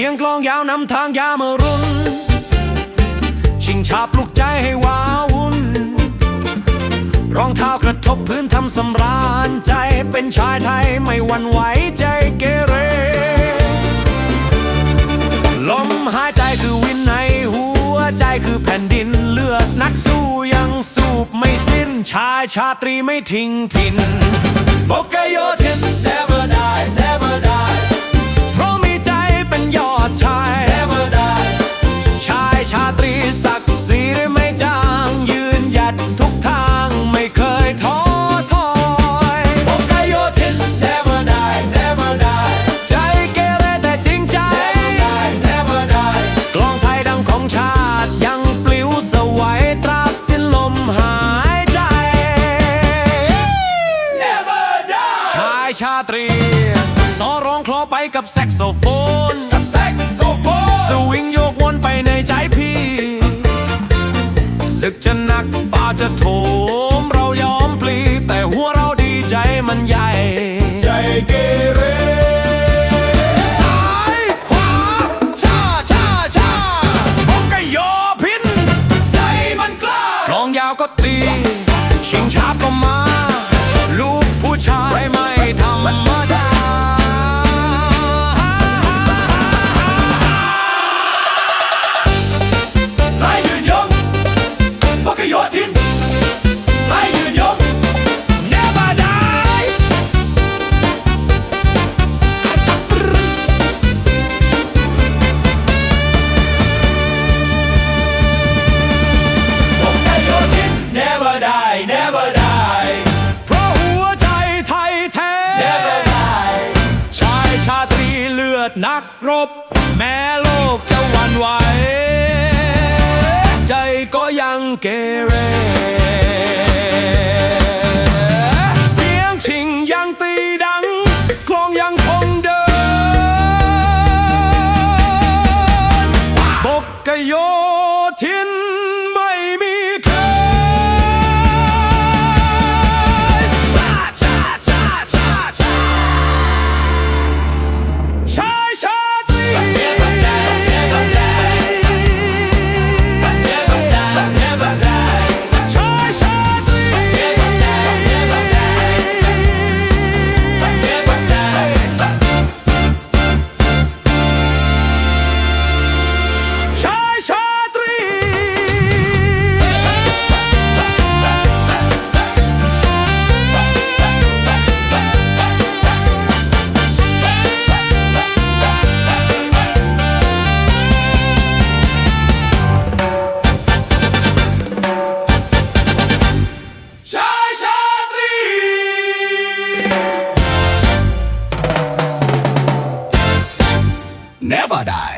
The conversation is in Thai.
สียงกลองยาวนำทางยามรุนชิงชาปลุกใจให้ว้าวุ่นรองเท้ากระทบพื้นทำสำราญใจเป็นชายไทยไม่หวั่นไหวใจเกเร ลมหายใจคือวินในหัวใจคือแผ่นดินเลือดนักสู้ยังสูบไม่สิ้นชายชาตรีไม่ทิ้งถิ่น ชายชาตรีสอร้องคลอไปกับแซกโซโฟน กับแซกโซโฟน สวิงโยกวนไปในใจพี่ศึกจะหนักฟ้าจะโถม เรายอมปลีแต่หัวเราดีใจมันใหญ่ ดนักรบ แม้โลกจะวันไหว ใจก็ยังเกเร เสียงชิงยังตีดังกลองยังคงเดินบกกโย Paradise.